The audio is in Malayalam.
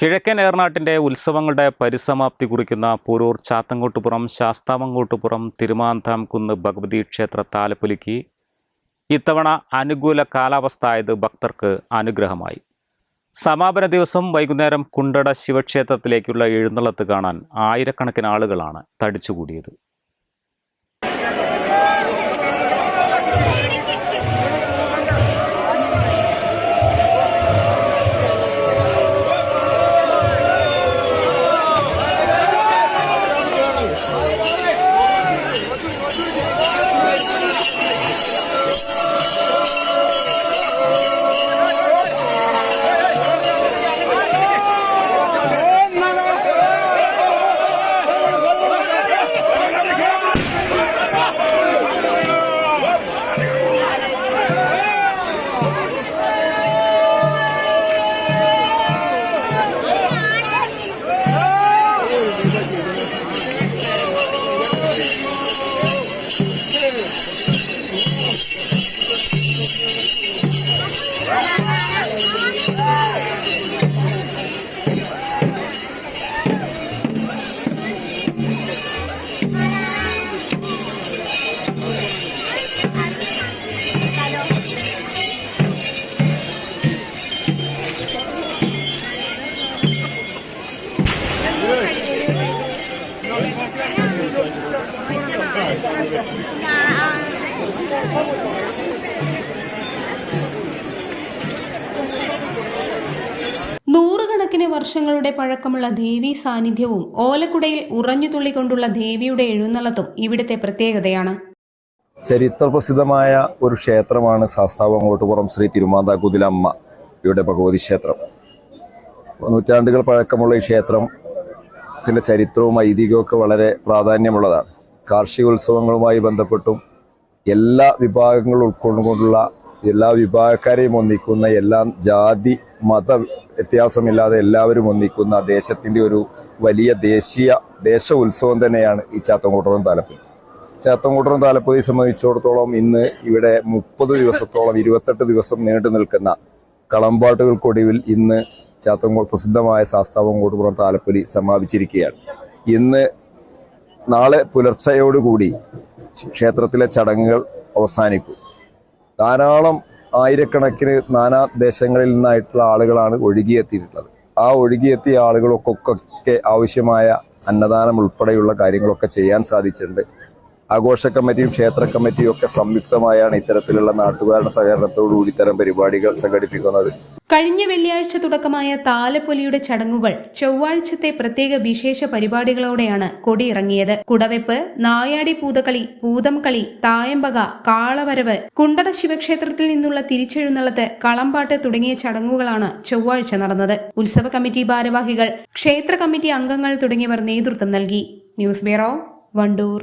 കിഴക്കൻ ഏർനാട്ടിന്റെ ഉത്സവങ്ങളുടെ പരിസമാപ്തി കുറിക്കുന്ന പൂരൂർ ചാത്തങ്കോട്ടുപുറം ശാസ്താവങ്കോട്ടുപുറം തിരുമാന്താം കുന്ന് ഭഗവതി ക്ഷേത്ര താലപ്പൊലിക്ക് ഇത്തവണ അനുകൂല കാലാവസ്ഥ ആയത് ഭക്തർക്ക് അനുഗ്രഹമായി. സമാപന ദിവസം വൈകുന്നേരം കുണ്ടട ശിവക്ഷേത്രത്തിലേക്കുള്ള എഴുന്നള്ളത്ത് കാണാൻ ആയിരക്കണക്കിന് ആളുകളാണ് തടിച്ചുകൂടിയത്. നൂറുകണക്കിന് വർഷങ്ങളുടെ പഴക്കമുള്ള ദേവീ സാന്നിധ്യവും ഓലക്കുടയിൽ ഉറഞ്ഞുതുള്ളിക്കൊണ്ടുള്ള ദേവിയുടെ എഴുന്നള്ളത്തും ഇവിടുത്തെ പ്രത്യേകതയാണ്. ചരിത്രപ്രസിദ്ധമായ ഒരു ക്ഷേത്രമാണ് ശാസ്താവങ്ങോട്ടുപുറം ശ്രീ തിരുമാന്താക്കുതിലമ്മ ഇവിടെ ഭഗവതി ക്ഷേത്രം. നൂറ്റാണ്ടുകൾ പഴക്കമുള്ള ഈ ക്ഷേത്രത്തിന്റെ ചരിത്രവും ഐതിഹ്യവും ഒക്കെ വളരെ പ്രാധാന്യമുള്ളതാണ്. കാർഷിക ഉത്സവങ്ങളുമായി ബന്ധപ്പെട്ടും എല്ലാ വിഭാഗങ്ങളും ഉൾക്കൊണ്ടുകൊണ്ടുള്ള എല്ലാ വിഭാഗക്കാരെയും ഒന്നിക്കുന്ന എല്ലാ ജാതി മത വ്യത്യാസമില്ലാതെ എല്ലാവരും ഒന്നിക്കുന്ന ദേശത്തിന്റെ ഒരു വലിയ ദേശീയ ദേശ ഉത്സവം തന്നെയാണ് ഈ ചാത്തങ്കൂട്ടറും താലപ്പൊലി. ചാത്തങ്കൂട്ടറും താലപ്പൊലി സംബന്ധിച്ചിടത്തോളം ഇന്ന് ഇവിടെ മുപ്പത് ദിവസത്തോളം ഇരുപത്തെട്ട് ദിവസം നീണ്ടു നിൽക്കുന്ന കളമ്പാട്ടുകൾക്കൊടുവിൽ ഇന്ന് ചാത്തങ്കോട് പ്രസിദ്ധമായ ശാസ്താവങ്കോട്ടുപുറം താലപ്പൊലി സമാപിച്ചിരിക്കുകയാണ്. ഇന്ന് നാളെ പുലർച്ചയോടുകൂടി ക്ഷേത്രത്തിലെ ചടങ്ങുകൾ അവസാനിക്കും. ധാരാളം ആയിരക്കണക്കിന് നാനാ ദേശങ്ങളിൽ നിന്നായിട്ടുള്ള ആളുകളാണ് ഒഴുകിയെത്തിയിട്ടുള്ളത്. ആ ഒഴുകിയെത്തിയ ആളുകൾക്കൊക്കെ ആവശ്യമായ അന്നദാനം ഉൾപ്പെടെയുള്ള കാര്യങ്ങളൊക്കെ ചെയ്യാൻ സാധിച്ചിട്ടുണ്ട്. ആഘോഷ കമ്മിറ്റിയും ക്ഷേത്ര കമ്മിറ്റിയും ഒക്കെ സംയുക്തമായാണ് ഇത്തരത്തിലുള്ള നാട്ടുകാരുടെ സഹകരണത്തോടുകൂടി ഇത്തരം പരിപാടികൾ സംഘടിപ്പിക്കുന്നത്. കഴിഞ്ഞ വെള്ളിയാഴ്ച തുടക്കമായ താലപ്പൊലിയുടെ ചടങ്ങുകൾ ചൊവ്വാഴ്ചത്തെ പ്രത്യേക വിശേഷ പരിപാടികളോടെയാണ് കൊടിയിറങ്ങിയത്. കുടവെപ്പ് നായാടി പൂതകളി പൂതംകളി തായമ്പക കാളവരവ് കുണ്ടട ശിവക്ഷേത്രത്തിൽ നിന്നുള്ള തിരിച്ചെഴുന്നള്ളത്ത് കളമ്പാട്ട് തുടങ്ങിയ ചടങ്ങുകളാണ് ചൊവ്വാഴ്ച നടന്നത്. ഉത്സവ കമ്മിറ്റി ഭാരവാഹികൾ ക്ഷേത്ര കമ്മിറ്റി അംഗങ്ങൾ തുടങ്ങിയവർ നേതൃത്വം നൽകി. News bureau Wandoor.